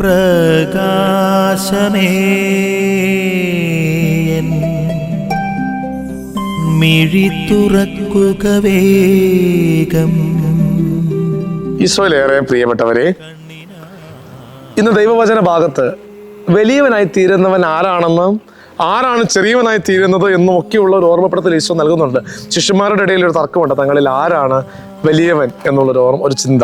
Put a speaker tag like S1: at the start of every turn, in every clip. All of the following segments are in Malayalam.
S1: പ്രകാശമേ. മിഴി വേഗം.
S2: ഈശോയിലേറെ പ്രിയപ്പെട്ടവരെ ഇന്ന് ദൈവവചന ഭാഗത്ത് വലിയവനായി തീരുന്നവൻ ആരാണെന്നും ആരാണ് ചെറിയവനായി തീരുന്നത് എന്നും ഒക്കെയുള്ള ഒരു ഓർമ്മപ്പെടുത്തൽ ഈശോ നൽകുന്നുണ്ട്. ശിഷ്യന്മാരുടെ ഇടയിൽ ഒരു തർക്കമുണ്ട്. തങ്ങളിൽ ആരാണ് വലിയവൻ എന്നുള്ളൊരു ഓർമ്മ ഒരു ചിന്ത.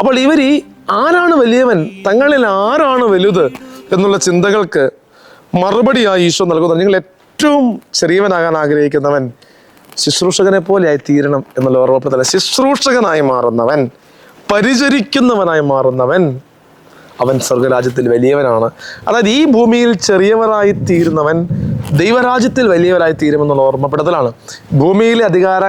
S2: അപ്പോൾ ഇവർ ഈ ആരാണ് വലിയവൻ? തങ്ങളിൽ ആരാണ് വലുത്? എന്നുള്ള ചിന്തകൾക്ക് മറുപടിയായി ഈശോ നൽകുന്നത് നിങ്ങൾ ഏറ്റവും ചെറിയവനാകാൻ ആഗ്രഹിക്കുന്നവൻ ശുശ്രൂഷകനെ പോലെയായി തീരണം എന്നുള്ള ഓർമ്മപ്പെടുത്തൽ ശുശ്രൂഷകനായി മാറുന്നവൻ പരിചരിക്കുന്നവനായി മാറുന്നവൻ അവൻ സ്വർഗരാജ്യത്തിൽ വലിയവനാണ്. അതായത് ഈ ഭൂമിയിൽ ചെറിയവരായി തീരുന്നവൻ ദൈവരാജ്യത്തിൽ വലിയവരായി തീരുമെന്നുള്ള ഓർമ്മപ്പെടുത്തലാണ്. ഭൂമിയിലെ അധികാര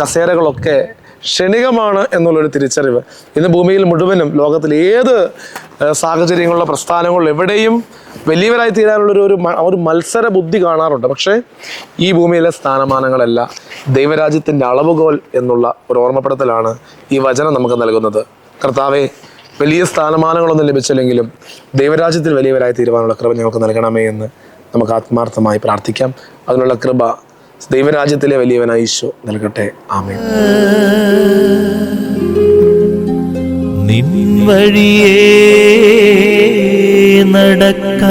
S2: കസേരകളൊക്കെ ക്ഷണികമാണ് എന്നുള്ളൊരു തിരിച്ചറിവ് ഇന്ന് ഭൂമിയിൽ മുഴുവനും ലോകത്തിൽ ഏത് ആ, സാഹചര്യങ്ങളിലോ പ്രസ്ഥാനങ്ങളിലോ എവിടെയും വലിയവരായി തീരാനുള്ള ഒരു ഒരു മത്സര ബുദ്ധി കാണാറുണ്ട്. പക്ഷേ ഈ ഭൂമിയിലെ സ്ഥാനമാനങ്ങളല്ല ദൈവരാജ്യത്തിന്റെ അളവുകോൽ എന്നുള്ള ഒരു ഓർമ്മപ്പെടുത്തലാണ് ഈ വചനം നമുക്ക് നൽകുന്നത്. കർത്താവെ വലിയ സ്ഥാനമാനങ്ങളൊന്നും ലഭിച്ചില്ലെങ്കിലും ദൈവരാജ്യത്തിൽ വലിയവരായി തീരുവാനുള്ള കൃപ ഞങ്ങൾക്ക് നൽകണമേ എന്ന് നമുക്ക് ആത്മാർത്ഥമായി പ്രാർത്ഥിക്കാം. അതിനുള്ള കൃപ ദൈവരാജ്യത്തിലെ വലിയവനായ ഈശോ നൽകട്ടെ. ആമേ
S1: നിൻ വഴിയേ നടക്ക